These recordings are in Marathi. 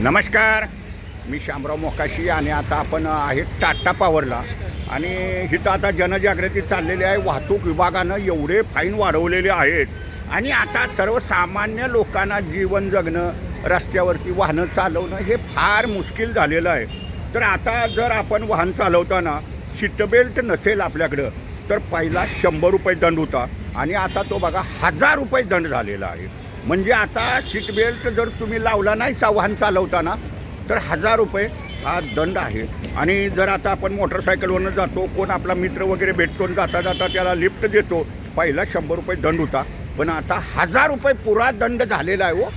नमस्कार. मी शामराव मोकाशी आणि आता आपण आहे टाटा पॉवरला. आणि इथं आता जनजागृती चाललेली आहे. वाहतूक विभागानं एवढे फाईन वाढवलेले आहेत. आणि आता सर्वसामान्य लोकांना जीवन जगणं रस्त्यावरती वाहनं चालवणं हे फार मुश्किल झालेलं आहे. तर आता जर आपण वाहन चालवताना सीटबेल्ट नसेल आपल्याकडं तर पहिला शंभर रुपये दंड होता. आणि आता तो बघा हजार रुपये दंड झालेला आहे. म्हणजे आता सीट बेल्ट जर तुम्ही लावला नाही चा वाहन चालवताना तर हजार रुपये हा दंड आहे. आणि जर आता आपण मोटरसायकलवरनं जातो कोण आपला मित्र वगैरे भेटतो जाता जाता त्याला लिफ्ट देतो पहिला शंभर रुपये दंड होता. पण आता हजार रुपये पुरा दंड झालेला आहे हो.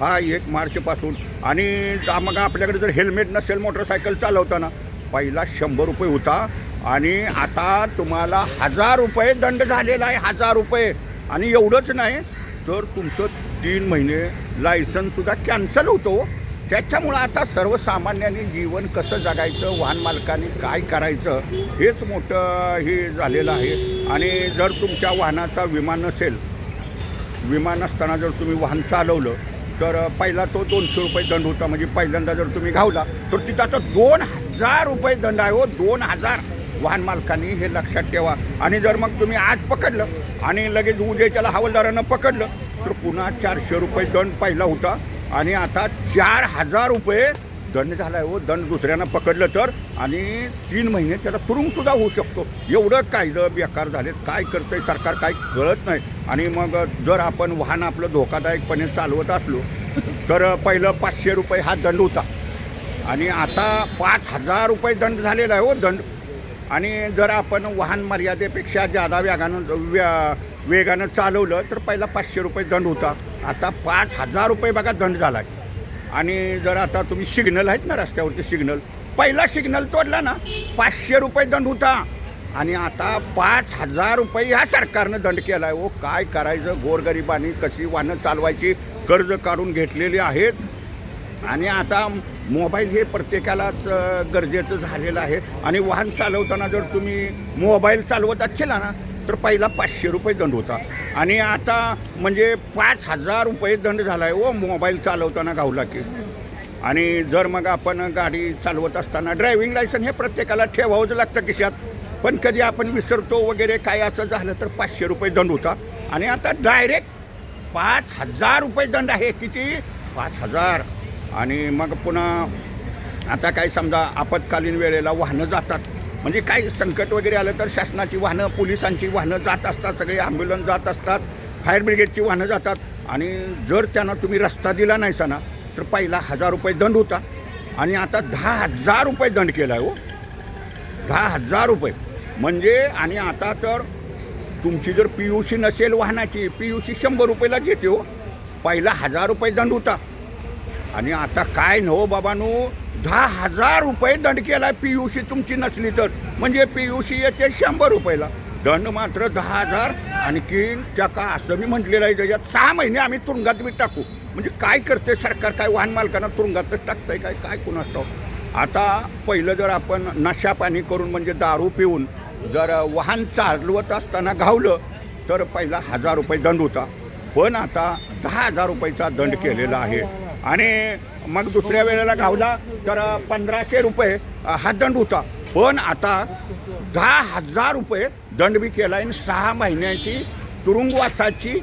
हा एक मार्चपासून. आणि जा- मग आपल्याकडे जर हेल्मेट नसेल मोटरसायकल चालवताना पहिला शंभर रुपये होता. आणि आता तुम्हाला हजार रुपये दंड झालेला आहे हजार रुपये. आणि एवढंच नाही तर तुमचं तीन महिने लायसनसुद्धा कॅन्सल होतो हो. त्याच्यामुळं आता सर्वसामान्यांनी जीवन कसं जगायचं वाहन मालकाने काय करायचं हेच मोठं हे झालेलं आहे. आणि जर तुमच्या वाहनाचा विमा नसेल विमान असताना जर तुम्ही वाहन चालवलं तर पहिला तो दोनशे रुपये दंड होता. म्हणजे पहिल्यांदा जर तुम्ही घावला तर तिथं आता दोन हजार रुपये दंड आहे हो. दोन हजार वाहन मालकांनी हे लक्षात ठेवा. आणि जर मग तुम्ही आज पकडलं आणि लगेच उद्याच्याला हवालदारानं पकडलं तर पुन्हा चारशे रुपये दंड पाहिला होता. आणि आता चार हजार रुपये दंड झाला आहे हो. दंड दुसऱ्यांना पकडलं तर. आणि तीन महिने त्याला तुरुंगसुद्धा होऊ शकतो. एवढं कायदं बेकार झालेत. काय करतंय सरकार काय कळत नाही. आणि मग जर आपण वाहन आपलं धोकादायकपणे चालवत असलो तर पहिलं पाचशे रुपये हा दंड होता. आणि आता पाच हजार रुपये दंड झालेला आहे हो. दंड आणि जर आपण वाहन मर्यादेपेक्षा जादा वेगानं व्या वेगानं चालवलं तर पहिला पाचशे रुपये दंड होता. आता पाच हजार रुपये बघा दंड झाला आहे आणि जर आता तुम्ही सिग्नल आहेत ना रस्त्यावरती सिग्नल पहिला सिग्नल तोडला ना पाचशे रुपये दंड होता. आणि आता पाच हजार रुपये ह्या सरकारनं दंड केला आहे ओ काय करायचं? गोरगरिबांनी कशी वाहनं चालवायची? कर्ज काढून घेतलेली आहेत. आणि आता मोबाईल हे प्रत्येकालाच गरजेचं झालेलं आहे. आणि वाहन चालवताना जर तुम्ही मोबाईल चालवत असेला ना तर पहिला पाचशे रुपये दंड होता. आणि आता म्हणजे पाच हजार रुपये दंड झाला आहे हो व मोबाईल चालवताना गावला की आणि जर मग आपण गाडी चालवत असताना ड्रायव्हिंग लायसन हे प्रत्येकाला ठेवावंच लागतं खिशात. पण कधी आपण विसरतो वगैरे काय असं झालं तर पाचशे रुपये दंड होता. आणि आता डायरेक्ट पाच हजार रुपये दंड आहे. किती? पाच हजार. आणि मग पुन्हा आता काय समजा आपत्कालीन वेळेला वाहनं जातात. म्हणजे काय संकट वगैरे आलं तर शासनाची वाहनं पोलिसांची वाहनं जात असतात सगळे ॲम्ब्युलन्स जात असतात फायर ब्रिगेडची वाहनं जातात. आणि जर त्यांना तुम्ही रस्ता दिला नाही ना तर पहिला हजार रुपये दंड होता. आणि आता दहा हजार रुपये दंड केला आहे हो. दहा हजार रुपये. म्हणजे आणि आता तर तुमची जर पी यू सी नसेल वाहनाची पी यू सी शंभर रुपयाला घेते हो. पहिला हजार रुपये दंड होता. आणि आता काय नो हो बाबानो दहा हजार रुपये दंड केला पी यू सी तुमची नसली तर. म्हणजे पी यू सी येते शंभर रुपयाला. दंड मात्र दहा हजार आणखी त्या का असं मी म्हटलेलं आहे त्याच्यात सहा महिने आम्ही तुरुंगात बी टाकू. म्हणजे काय करते सरकार काय वाहन मालकांना तुरुंगातच टाकतंय काय? काय कुणास आता पहिलं जर आपण नशापाणी करून म्हणजे दारू पिऊन जर वाहन चालवत असताना घावलं तर पहिला हजार रुपये दंड होता. पण आता दहा हजार रुपयाचा दंड केलेला आहे. आणि मग दुसऱ्या वेळेला घावला तर पंधराशे रुपये हा दंड होता. पण आता दहा हजार रुपये दंड बी केला आणि सहा महिन्याची तुरुंगवासाची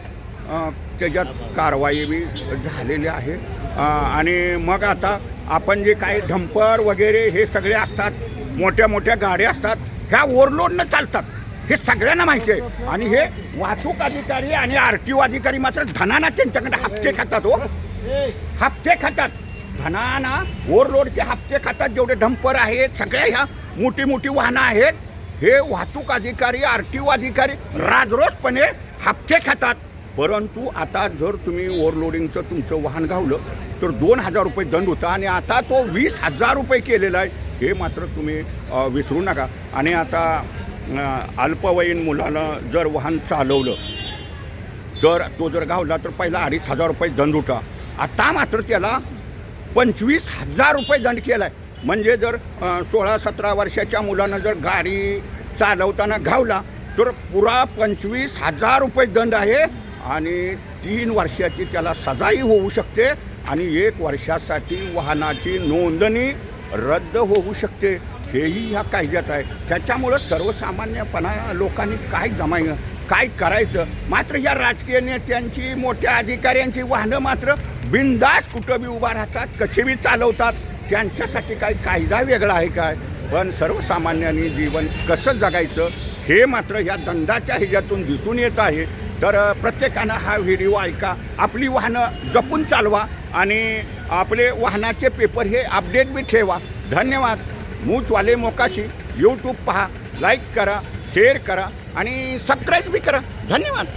त्याच्यात कारवाई बी झालेली आहे. आणि मग आता आपण जे काही ढंपर वगैरे हे सगळे असतात मोठ्या मोठ्या गाड्या असतात ह्या ओव्हरलोडनं चालतात. हे सगळ्यांना माहिती आहे. आणि हे वाहतूक अधिकारी आणि आर टी ओ अधिकारी मात्र धनाना त्यांच्याकडे हप्ते खातात हो. हप्ते खातात. धनाना ओव्हरलोडचे हप्ते खातात. जेवढे डंपर आहेत सगळ्या ह्या मोठी मोठी वाहनं आहेत. हे वाहतूक अधिकारी आर टी ओ अधिकारी राजरोसपणे हप्ते खातात. परंतु आता जर तुम्ही ओव्हरलोडिंगचं तुमचं वाहन घावलं तर दोन हजार रुपये दंड होता आणि आता तो वीस हजार रुपये केलेला आहे. हे मात्र तुम्ही विसरू नका. आणि आता अल्पवयीन मुलानं जर वाहन चालवलं तर तो जर गावला तर पहिला अडीच हजार रुपये दंड होता. आता मात्र त्याला पंचवीस हजार रुपये दंड केला आहे म्हणजे जर सोळा सतरा वर्षाच्या मुलानं जर गाडी चालवताना घावला तर पुरा पंचवीस हजार रुपये दंड आहे आणि तीन वर्षाची त्याला सजाही होऊ शकते आणि एक वर्षासाठी वाहनाची नोंदणी रद्द होऊ शकते. हेही ह्या कायद्यात आहे. त्याच्यामुळं सर्वसामान्यपणा लोकांनी काय जमायचं काय करायचं? मात्र या राजकीय नेत्यांची मोठ्या अधिकाऱ्यांची वाहनं मात्र बिनदास कुठं बी उभा राहतात कसे बी चालवतात त्यांच्यासाठी काय कायदा वेगळा आहे काय? पण सर्वसामान्यांनी जीवन कसं जगायचं हे मात्र या दंडाच्या ह्याच्यातून दिसून येत आहे. तर प्रत्येकानं हा व्हिडिओ ऐका आपली वाहनं जपून चालवा आणि आपले वाहनाचे पेपर हे अपडेट बी ठेवा. धन्यवाद. मूचवाले मोकाशी. यूट्यूब पहा लाईक करा शेअर करा आणि सबस्क्राईब बी करा. धन्यवाद.